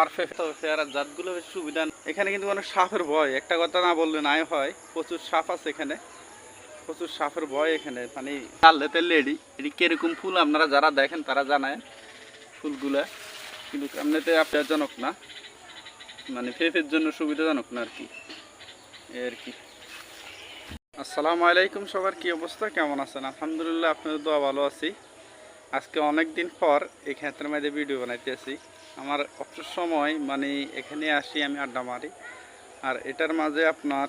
Perfect পেয়ারার জাতগুলো বেশ সুবিধা এখানে কিন্তু অনেক সাপের ভয়, একটা কথা না বললে নাই হয়। প্রচুর সাপ আছে এখানে। প্রচুর সাপের ভয় এখানে মানে আল্লাতে লেডি। এটি কীরকম ফুল আপনারা যারা দেখেন তারা জানায় ফুলগুলা। কিন্তু এমনিতে আপনারজনক না? মানে ফেফের জন্য সুবিধাজনক না আর কি? আর কি। আসসালামু আলাইকুম সবার, কি অবস্থা? কেমন আছেন? আলহামদুলিল্লাহ, আপনাদের দোয়া ভালো আছি। আজকে অনেক দিন পর এই ক্ষেত্রের মধ্যে ভিডিও বানাইতে আসি আমার অবসর সময় মানে এখানে আসি আমি আড্ডা মারি। আর এটার মাঝে আপনার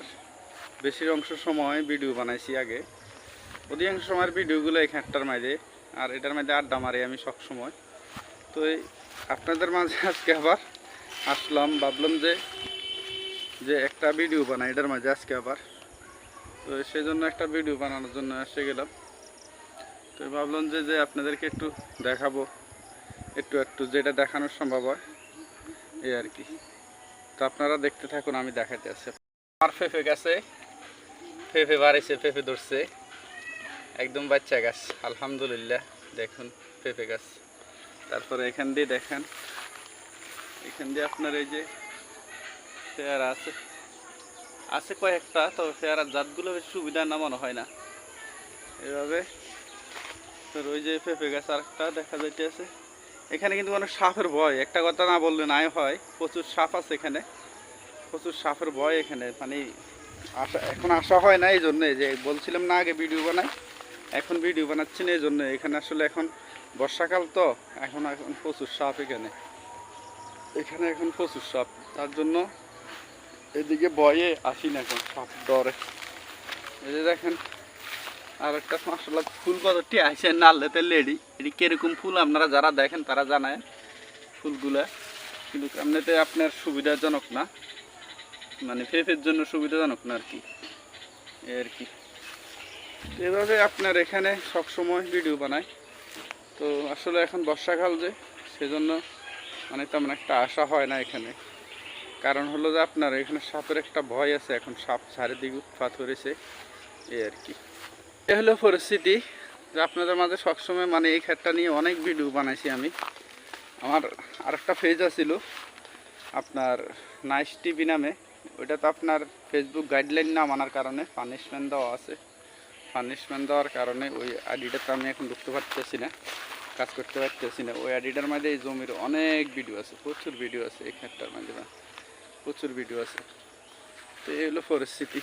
বেশি অংশ সময় ভিডিও বানাইছি আগে। অধিকাংশ সময়ের ভিডিওগুলো এখানটার মাঝে, আর এটার মধ্যে আড্ডা মারি আমি সব সময়। তো আপনাদের মাঝে আজকে আবার আসলাম, ভাবলাম যে যে একটা ভিডিও বানাই এটার মাঝে আজকে আবার। তো সেই জন্য একটা ভিডিও বানানোর জন্য এসে গেলাম। তো ভাবলাম যে যে আপনাদেরকে একটু দেখাবো। একটু একটু যেটা দেখানো সম্ভব হয়, এই আর কি। তো আপনারা দেখতে থাকুন, আমি দেখাতে আছি আর ফেফে গেছে, ফেফে বাড়িছে, ফেফে ধরছে। একদম বাচ্চা গাছ, আলহামদুলিল্লাহ। দেখুন পেঁপে গাছ। তারপরে এখান দিয়ে দেখেন, এখান দিয়ে আপনার এই যে পেয়ারা আছে। আছে কয়েকটা, তবে পেয়ারার জাতগুলো বেশ সুবিধা না মনে হয় না। এভাবে, তোর ওই যে পেঁপে গাছ আরেকটা দেখা যাইতেছে। এখানে কিন্তু অনেক সাপের ভয়। একটা কথা না বললে নাই হয়। প্রচুর সাপ আছে এখানে। প্রচুর সাপের ভয় এখানে। মানে আসা এখন আসা হয় না এই জন্যে যে বলছিলাম না আগে ভিডিও বানাই, এখন ভিডিও বানাচ্ছি না এই জন্য এখানে আসলে এখন বর্ষাকাল তো, এখন এখন প্রচুর সাপ এখানে। এখানে এখন প্রচুর সাপ। তার জন্য এদিকে ভয়ে আসি না এখন সাপ ডরে। এই যে দেখেন আর একটা মাসাল্লাহ ফুল কতটি আছে নাল্লেতে লেডি। এটি কীরকম ফুল আপনারা যারা দেখেন তারা জানায় ফুলগুলা। কিন্তু এমনিতে আপনার সুবিধাজনক না। মানে ফেফের জন্য সুবিধাজনক না আর কি। আর কি। এভাবে আপনার এখানে সব সময় ভিডিও বানাই তো আসলে এখন বর্ষাকাল যে, সেজন্য মানে তেমন একটা আশা হয় না এখানে। কারণ হলো যে আপনার এখানে সাপের একটা ভয় আছে, এখন সাপ চারিদিকে উৎপাত করেছে। এই আর কি। এ হলো পরিস্থিতি। যে আপনাদের মাঝে সবসময় মানে এই ক্ষেতটা নিয়ে অনেক ভিডিও বানাইছি আমি। আমার আরেকটা পেজ আছিল, আপনার নাইস টিভি নামে। ওইটা তো আপনার ফেসবুক গাইডলাইন না মানার কারণে পানিশমেন্ট দেওয়া আছে। পানিশমেন্ট দেওয়ার কারণে ওই আইডিটা তো আমি এখন ঢুকতে পারতেছি না, কাজ করতে পারতেছি না। ওই আইডিটার মধ্যে এই জমির অনেক ভিডিও আছে, প্রচুর ভিডিও আছে এই ক্ষেতটার মধ্যে প্রচুর ভিডিও আছে। তো এই হলো পরিস্থিতি।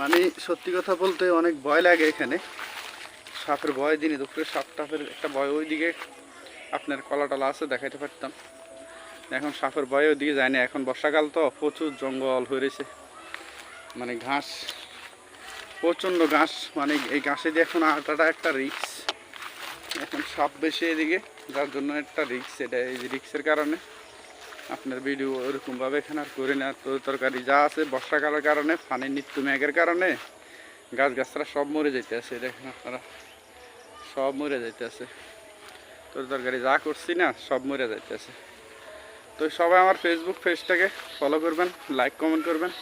মানে সত্যি কথা বলতে অনেক ভয় লাগে এখানে। সাপের ভয় দিনই দুপুরে সাপ, টাপের একটা ভয়, ওইদিকে আপনার কলা টলা আছে, দেখাইতে পারতাম। এখন সাপের ভয় ওইদিকে যায় না। এখন বর্ষাকাল তো, প্রচুর জঙ্গল হয়ে রয়েছে। মানে ঘাস, প্রচণ্ড ঘাস। মানে এই ঘাসে দিয়ে এখন আটাটা একটা রিক্স এখন সাপ বেশি এদিকে, যার জন্য একটা রিক্স এটা এই রিক্সের কারণে। আপনার ভিডিও ওরকমভাবে এখানে আর করি না। তো তরকারি যা আছে বর্ষাকালের কারণে, পানির নিত্য মেঘের কারণে গাছ গাছরা সব মরে যেতে আছে দেখেন আপনারা, সব মরে যাইতে আছে তোর তরকারি যা করছি না, সব মরে যাইতে আছে তো সবাই আমার ফেসবুক পেজটাকে ফলো করবেন লাইক কমেন্ট করবেন।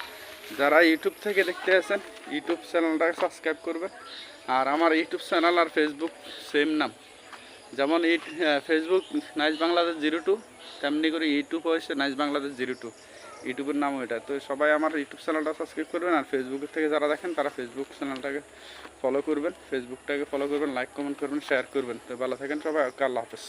যারা ইউটিউব থেকে দেখতে আছেন ইউটিউব চ্যানেলটাকে সাবস্ক্রাইব করবেন। আর আমার ইউটিউব চ্যানেল আর ফেসবুক সেম নাম। যেমন এই Facebook nice Bangladesh zero two তেমনি করে ইউটিউব হয়েছে নাইস বাংলাদেশ জিরো টু ইউটিউবের নাম ওইটা তো সবাই আমার ইউটিউব চ্যানেলটা সাবস্ক্রাইব করবেন আর ফেসবুকের থেকে যারা দেখেন, তারা ফেসবুক চ্যানেলটাকে ফলো করবেন। ফেসবুকটাকে ফলো করবেন লাইক কমেন্ট করবেন শেয়ার করবেন। তো ভালো থাকেন সবাই, আল্লাহ হাফেজ।